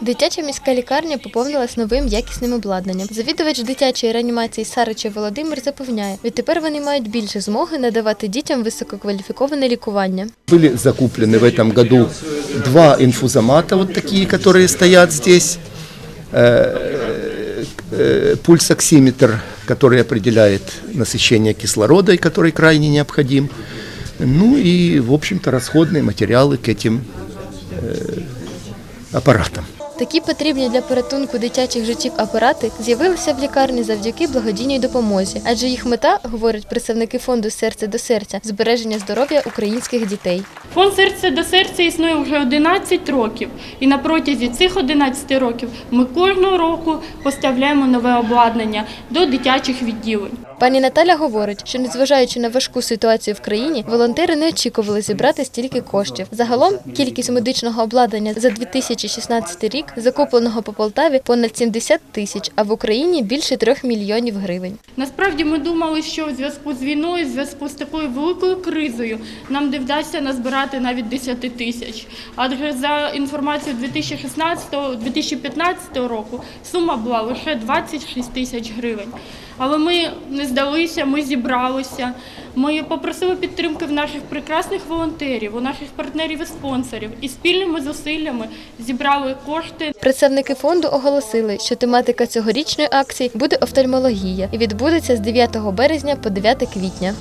Дитяча міська лікарня поповнилась новим якісним обладнанням. Завідувач дитячої реанімації Сарича Володимир запевняє, відтепер вони мають більше змоги надавати дітям висококваліфіковане лікування. Были закуплены в этом году два инфузомата, вот такие, которые стоят здесь, э, э, пульсоксиметр, который определяет насыщение кислорода и который крайне необходим, ну и, в общем-то, расходные материалы к этим аппаратам. Такі потрібні для порятунку дитячих життів апарати з'явилися в лікарні завдяки благодійній допомозі, адже їх мета, говорять представники фонду серце до серця, збереження здоров'я українських дітей. Фонд серце до серця існує вже 11 років, і на протязі цих 11 років ми кожного року поставляємо нове обладнання до дитячих відділень. Пані Наталя говорить, що незважаючи на важку ситуацію в країні, волонтери не очікували зібрати стільки коштів. Загалом кількість медичного обладнання за 2016 рік закупленого по Полтаві понад 70 тисяч, а в Україні більше 3 мільйонів гривень. Насправді ми думали, що в зв'язку з війною, в зв'язку з такою великою кризою, нам не вдасться назбирати навіть 10 тисяч. Адже за інформацією 2016-2015 року сума була лише 26 тисяч гривень. Але ми не здалися, ми зібралися. Ми попросили підтримки в наших прекрасних волонтерів, у наших партнерів і спонсорів, і спільними зусиллями зібрали кошти кошти. Представники фонду оголосили, що тематика цьогорічної акції буде офтальмологія і відбудеться з 9 березня по 9 квітня.